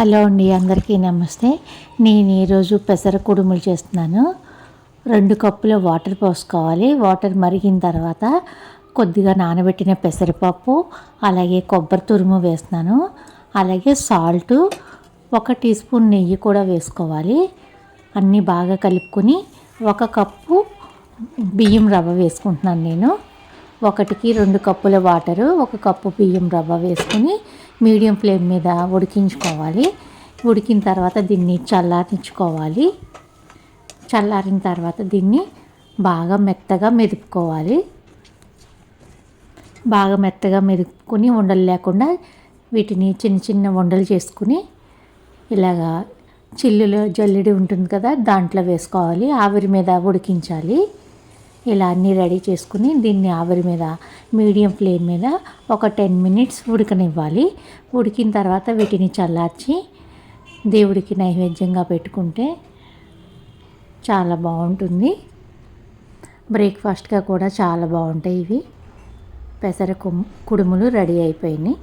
Hello అండి అందరికీ నమస్తే. నేను ఈరోజు పెసర కుడుములు చేస్తున్నాను. రెండు కప్పుల వాటర్ పోసుకోవాలి. వాటర్ మరిగిన తర్వాత కొద్దిగా నానబెట్టిన పెసరపప్పు అలాగే కొబ్బరి తురుము వేస్తున్నాను. అలాగే సాల్ట్ ఒక టీ స్పూన్ నెయ్యి కూడా వేసుకోవాలి. అన్నీ బాగా కలుపుకొని ఒక కప్పు బియ్యం రవ్వ వేసుకుంటున్నాను నేను. ఒకటికి రెండు కప్పుల వాటరు ఒక కప్పు బియ్యం రవ్వ వేసుకుని మీడియం ఫ్లేమ్ మీద ఉడికించుకోవాలి. ఉడికిన తర్వాత దీన్ని చల్లారించుకోవాలి చల్లారిన తర్వాత దీన్ని బాగా మెత్తగా మెదుపుకోవాలి. బాగా మెత్తగా మెదుపుకొని ఉండలు లేకుండా వీటిని చిన్న చిన్న ఉండలు చేసుకుని ఇలాగా చిల్లులో జల్లెడి ఉంటుంది కదా దాంట్లో వేసుకోవాలి. ఆవిరి మీద ఉడికించాలి. ఇలా అన్నీ రెడీ చేసుకుని దీన్ని ఆవిరి మీద మీడియం ఫ్లేమ్ మీద ఒక టెన్ మినిట్స్ ఉడకనివ్వాలి. ఉడికిన తర్వాత వీటిని చల్లార్చి దేవుడికి నైవేద్యంగా పెట్టుకుంటే చాలా బాగుంటుంది. బ్రేక్ఫాస్ట్గా కూడా చాలా బాగుంటాయి ఇవి. పెసర కుడుములు రెడీ అయిపోయినాయి.